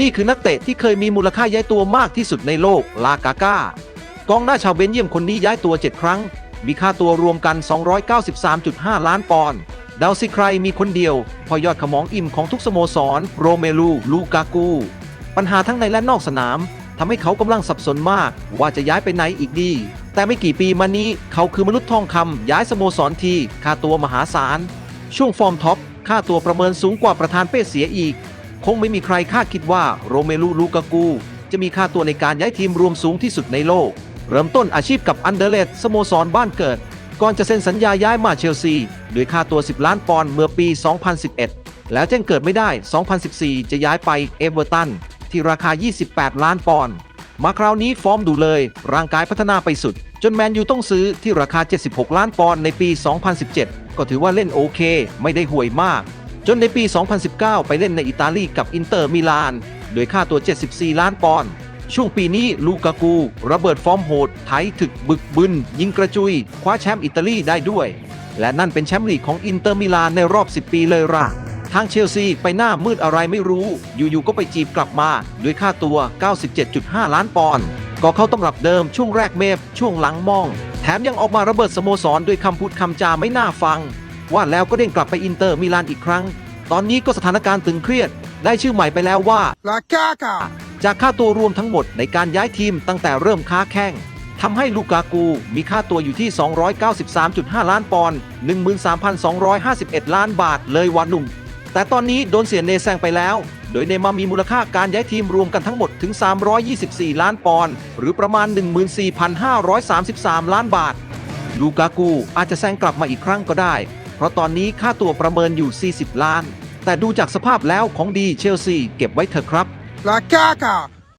นี่คือนักเตะที่เคยมีมูลค่าย้ายตัวมากที่สุดในโลก ลากาก้ากองหน้าชาวเบนเยียมคนนี้ย้ายตัว 7 ครั้ง มีค่าตัวรวมกัน 293.5 ล้านปอนด์ดาวซิใครมีคนเดียว พอยอดขมองอิ่มของทุกสโมสร โรเมลู ลูกากู ปัญหาทั้งในและนอกสนามทำให้เขากำลังสับสนมากว่าจะย้ายไปไหนอีกดี แต่ไม่กี่ปีมานี้เขาคือมนุษย์ทองคำย้ายสโมสรทีค่าตัวมหาศาล ช่วงฟอร์มท็อปค่าตัวประเมินสูงกว่าประธานเป้เสียอีก คงไม่มีใครคาดคิดว่าโรเมลูลูกากู จะมีค่าตัวในการย้ายทีมรวมสูงที่สุดในโลก เริ่มต้นอาชีพกับอันเดอร์เลตสโมสรบ้านเกิด ก่อนจะเซ็นสัญญาย้ายมาเชลซีด้วยค่าตัว 10 ล้านปอนด์เมื่อปี 2011 แล้วแจ้งเกิดไม่ได้ 2014 จะย้ายไปเอเวอร์ตันที่ราคา 28 ล้านปอนด์มาคราวนี้ฟอร์มดูเลย ร่างกายพัฒนาไปสุด จนแมนยูต้องซื้อที่ราคา 76 ล้านปอนด์ในปี 2017 ก็ถือว่าเล่นโอเค ไม่ได้ห่วยมาก จนในปี 2019 ไปเล่นในอิตาลีกับอินเตอร์มิลาน โดยค่าตัว 74 ล้านปอนด์ช่วงปีนี้ลูกากู ระเบิดฟอร์มโหดไถถึกบึกบึน ยิงกระจุย คว้าแชมป์อิตาลีได้ด้วย และนั่นเป็นแชมป์ลีกของอินเตอร์มิลานในรอบ 10 ปีเลยล่ะทางเชลซีไปหน้ามืดอะไรไม่รู้ อยู่ๆ ก็ไปจีบกลับมาด้วยค่าตัว 97.5 ล้านปอนด์ก็เข้าตำรับเดิมช่วงแรกเมฟช่วงหลังมอง แถมยังออกมาระเบิดสโมสรด้วยคำพูดคำจาไม่น่าฟัง ว่าแล้วก็เด้งกลับไปอินเตอร์มิลานอีกครั้ง ตอนนี้ก็สถานการณ์ตึงเครียด ได้ชื่อใหม่ไปแล้วว่า La caca! จากค่าตัวรวมทั้งหมดในการย้ายทีมตั้งแต่เริ่มค้าแข้งทำให้ลูกากูมีค่าตัวอยู่ที่ 293.5 ล้านปอนด์ 13,251 ล้านบาทเลยวานุ่ม แต่ตอนนี้โดนเสียเนแซงไปแล้ว โดยเนมามีมูลค่าการย้ายทีมรวมกันทั้งหมดถึง 324 ล้านปอนด์ หรือประมาณ 14,533 ล้านบาท ลูกากูอาจจะแซงกลับมาอีกครั้งก็ได้ เพราะตอนนี้ค่าตัวประเมินอยู่ 40 ล้าน แต่ดูจากสภาพแล้วของดีเชลซีเก็บไว้เถอะครับ La caca!